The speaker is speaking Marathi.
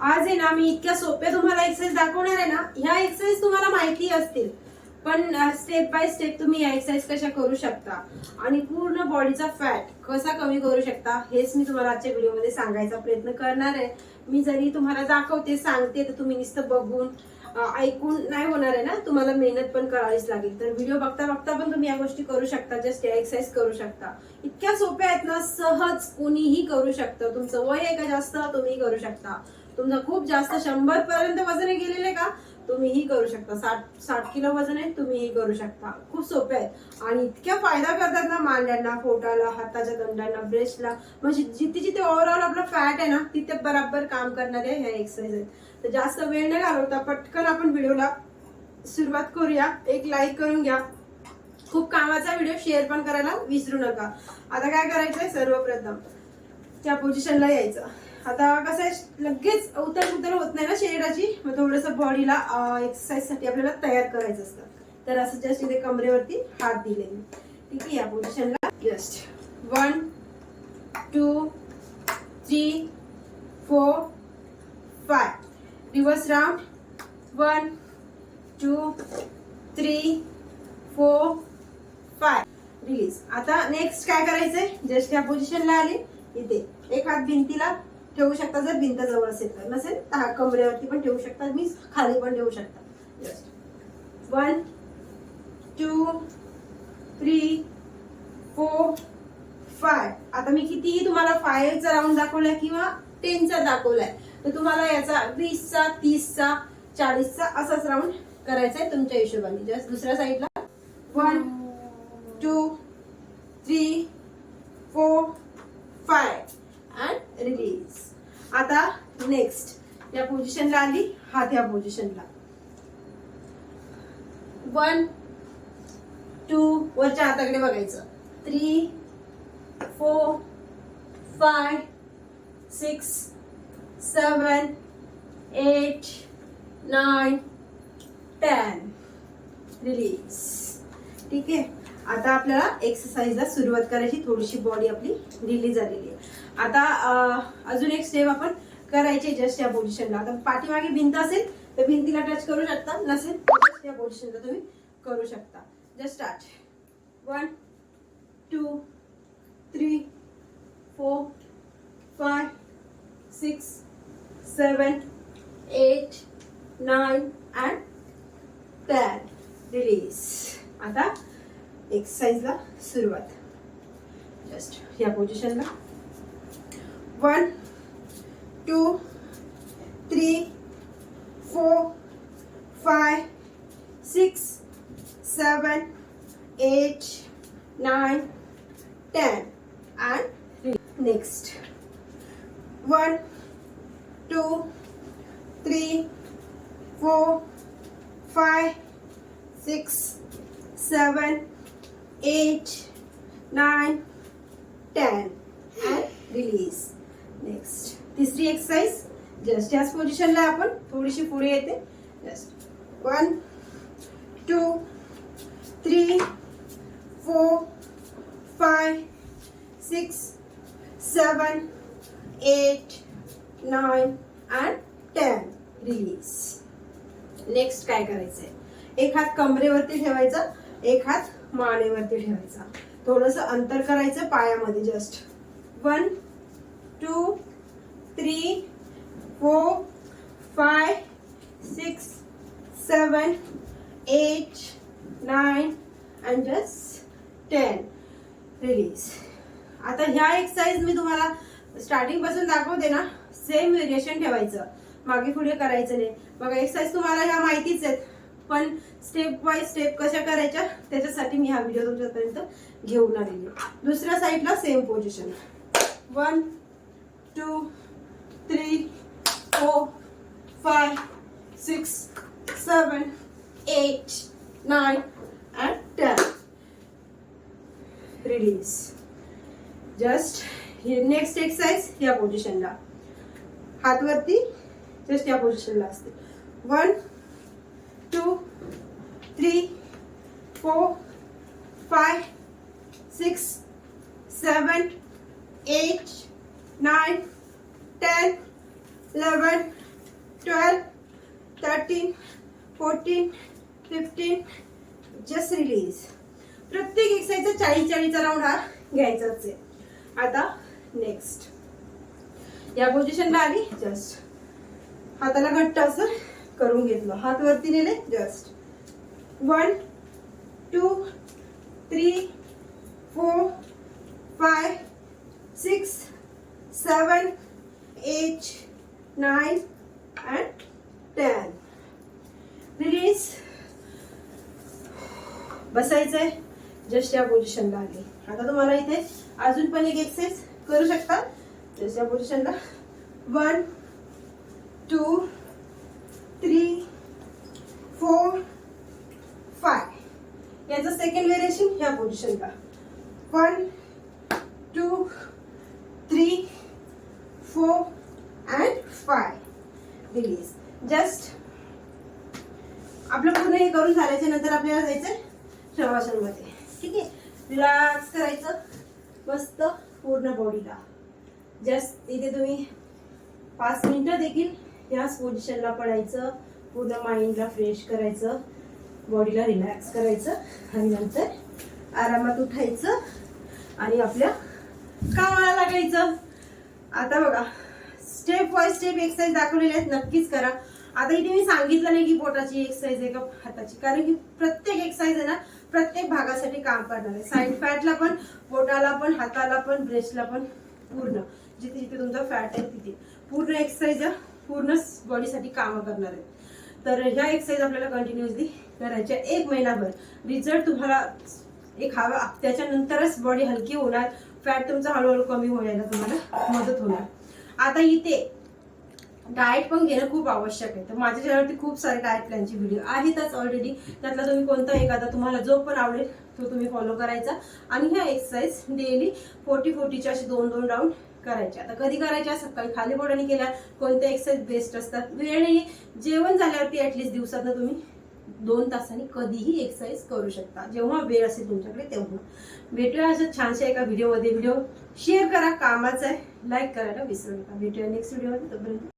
आज आहे ना मी इतक्या सोप्या तुम्हाला एक्सरसाइज दाखवणार आहे ना ह्या एक्सरसाइज तुम्हाला माहिती असतील. पण स्टेप बाय स्टेप तुम्ही या एक्सरसाइज कशा करू शकता आणि पूर्ण बॉडीचा फॅट कसा कमी करू शकता हेच मी तुम्हाला आजच्या व्हिडिओमध्ये सांगायचा प्रयत्न करणार आहे. मी जरी तुम्हाला दाखवते सांगते तर तुम्ही नुसतं बघून ऐकून नाही होणार आहे ना तुम्हाला मेहनत पण करावीच लागेल. तर व्हिडिओ बघता बघता पण तुम्ही या गोष्टी करू शकता जस्ट एक्सरसाइज करू शकता. इतक्या सोप्या आहेत ना सहज कोणीही करू शकतं. तुमचं वय आहे का जास्त तुम्ही करू शकता. तुमचं खूप जास्त शंभर पर्यंत वजन आहे गेलेले का? तुम्ही ही करू शकता. साठ साठ किलो वजन आहे तुम्ही ही करू शकता. खूप सोपे आहेत. आणि इतक्या फायदा करतात ना मांड्यांना पोटाला हाताच्या दंडांना ब्रेस्टला. म्हणजे जिथे जिथे ओव्हरऑल आपला फॅट आहे ना तिथे बराबर काम करणारे ह्या एक्सरसाइज आहेत. तर जास्त वेळ न घालवता पटकन आपण व्हिडिओला सुरुवात करूया. एक लाईक करून घ्या. खूप कामाचा व्हिडिओ शेअर पण करायला विसरू नका. आता काय करायचंय? सर्वप्रथम त्या पोझिशनला यायचं. आता कसं आहे लगेच उतर उतर होत नाही ना शरीराची. मग थोडस बॉडीला एक्सरसाइजसाठी आपल्याला तयार करायचं असतं. तर असं जस्ट इथे कमरेवरती हात दिले मी. ठीक आहे या पोझिशनला just one two three four five reverse round one two three four five release आता नेक्स्ट काय करायचंय? जस्ट या पोझिशनला आले. इथे. एक हात भिंतीला ठेवू शकता जर भिंत जवळ असेल तर. नसेल तर हा कमरेवरती पण ठेवू शकता मी खाली पण ठेवू शकता. Just one two three four five आता मी कितीही तुम्हाला फायचा राऊंड दाखवलाय किंवा टेनचा दाखवलाय तर तुम्हाला याचा वीसचा तीसचा चाळीसचा असाच राऊंड करायचा आहे तुमच्या हिशोबाने. जस्ट दुसऱ्या साईडला one two three four five and release आता नेक्स्ट या पोझिशनला आली हात या पोझिशनला वन टू वरच्या हाताकडे बघायचं. Three four five six seven eight nine ten release ठीक आहे? आता आपल्याला एक्सरसाइजला सुरुवात करायची. थोडीशी बॉडी आपली रिलीज झालेली आहे. आता अजून एक स्टेप आपण करायची जस्ट या पोझिशनला आता पाठीमागे भिंत असेल तर भिंतीला टच करू शकता. नसेल जस्ट या पोझिशनला तुम्ही करू शकता. Just start one two three four five six seven eight nine and ten release आता एक्सरसाइजला सुरुवात. जस्ट या पोझिशनला one, two, three, four, five, six, seven, eight, nine, ten, and next. One, two, three, four, five, six, seven, eight, nine, ten, and release. तिसरी एक्सरसाइज जस्ट याच पोझिशनला आपण थोडीशी पुढे येते. Just one two three four five six seven eight nine and ten release next काय करायचंय? एक हात कमरेवरती ठेवायचा एक हात मानेवरती ठेवायचा. थोडंसं अंतर करायचं पायामध्ये just one two three four five six seven eight, nine and just ten release आता ह्या एक्सरसाइज मी तुम्हाला स्टार्टिंगपासून दाखवते ना सेम व्हेरिएशन ठेवायचं. मागे पुढे करायचं नाही. बघा एक्सरसाइज तुम्हाला ह्या माहितीच आहेत. पण स्टेप बाय स्टेप कशा करायच्या त्याच्यासाठी मी हा व्हिडिओ तुमच्यापर्यंत घेऊन आलेली दुसऱ्या साईडला same position one two three four five six seven eight nine and ten release just next exercise या पोझिशनला हात वरती जस्ट या पोझिशनला असते. One two three four five six seven eight nine ten eleven twelve thirteen fourteen fifteen just release प्रत्येक एक्सरसाइजचा चाळीस चाळीसचा राऊंड हा घ्यायचाच आहे. आता नेक्स्ट या पोझिशनला आली जस्ट हाताला घट्ट असं करून घेतलं. हात वरती नेले just one two three four five six seven eight nine and ten release बसायचंय. Just या पोझिशनला आली. आता तुम्हाला इथे अजून पण एक एक्सरसाइज करू शकता. जस्ट या पोझिशनला one two three four five याचं सेकंड व्हेरिएशन ह्या पोझिशनला one two three four and five release just आपलं पूर्ण हे करून झाल्याच्यानंतर आपल्याला जायचं शवासनमध्ये ठीक आहे? रिलॅक्स करायचं मस्त पूर्ण बॉडीला. जस्ट इथे तुम्ही पाच मिनिटं देखील याच पोझिशनला पडायचं पूर्ण माइंडला फ्रेश करायचं बॉडीला रिलॅक्स करायचं आणि नंतर आरामात उठायचं आणि आपल्या कामाला लागायचं. आता बघा स्टेप बाय स्टेप एक्सरसाइज दाखवलेले आहेत नक्कीच करा. आता इथे मी सांगितलं नाही की पोटाची एक्सरसाइज आहे का हाताची. कारण की प्रत्येक एक्सरसाइज आहे ना प्रत्येक भागासाठी काम करणार आहे. साईड फॅटला पण पोटाला पण हाताला पण ब्रेस्टला पण पूर्ण. जिथे जिथे तुमचा फॅट आहे तिथे. पूर्ण एक्सरसाइज पूर्ण बॉडीसाठी कामं करणार आहे. तर ह्या एक्सरसाइज आपल्याला कंटिन्युअसली करायच्या एक महिनाभर. रिझल्ट तुम्हाला एक हवा त्याच्यानंतरच बॉडी हलकी होणार. फॅट तुमचा हळूहळू कमी होण्याला तुम्हाला मदत होणार. आता इथे डाएट पण घेणं खूप आवश्यक आहे. तर माझ्या चॅनलवरती खूप सारे डाएट प्लॅनचे व्हिडिओ आहेतच ऑलरेडी त्यातला तुम्ही कोणता एखादा तुम्हाला जो पण आवडेल तो तुम्ही फॉलो करायचा. आणि ह्या एक्सरसाइज डेली फोर्टी फोर्टीच्या असे दोन दोन राऊंड करायच्या आता कधी करायच्या? सकाळी खाली बोटाने केल्या. कोणत्या एक्सरसाइज बेस्ट असतात? वेळ नाही. जेवण झाल्यावरती ॲटलिस्ट दिवसातनं तुम्ही दोन तासांनी कधीही एक्सरसाइज करू शकता. जेव्हा वेळ असेल तुमच्याकडे तेव्हा. भेटूया असं छानशा एका व्हिडिओमध्ये व्हिडिओ शेअर करा. कामाचा आहे. लाईक करायला विसरू नका. भेटूया नेक्स्ट व्हिडिओमध्ये तोपर्यंत